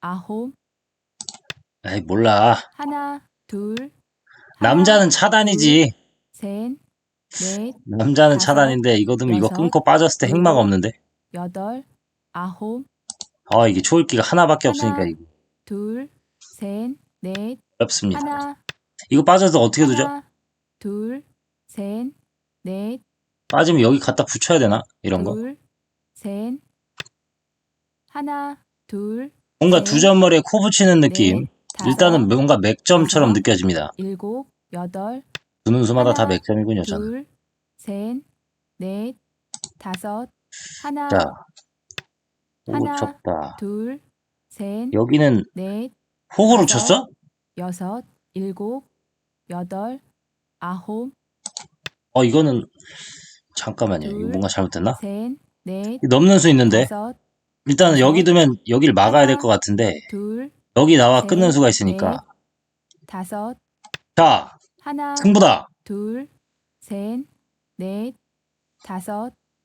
아홉, 에이, 몰라. 하나, 둘, 남자는 차단이지. 셋, 넷, 남자는 다섯, 차단인데 이거 좀 이거 여섯, 끊고 빠졌을 때 행마가 일곱, 없는데. 여덟, 아홉, 아, 이게 초읽기가 하나밖에 없으니까 하나, 이거 둘, 셋, 넷, 어렵습니다. 하나, 이거 빠져서 어떻게 두죠? 하나, 둘, 셋, 넷, 빠지면 여기 갖다 붙여야 되나? 이런 거. 둘, 셋, 하나, 둘, 뭔가 셋, 두 점머리에 코 붙이는 느낌. 넷, 다섯, 일단은 뭔가 맥점처럼 느껴집니다. 일곱, 여덟, 두는 수마다 다 하나, 맥점이군요, 저는. 둘, 셋, 넷, 다섯, 하나, 자, 하나, 호구 쳤다. 둘, 셋, 여기는 넷, 호구로 다섯, 쳤어? 여섯, 일곱, 여덟, 아홉, 어, 이거는 잠깐만요. 이거 둘, 뭔가 잘못됐나? 셋, 넷, 넘는 수 있는데 다섯, 여섯, 여기 두면 여길 막아야 될 것 같은데 둘, 여기 나와 셋, 끊는 수가 있으니까. 넷, 다섯, 자 하나, 승부다. 둘, 셋, 넷, 다섯,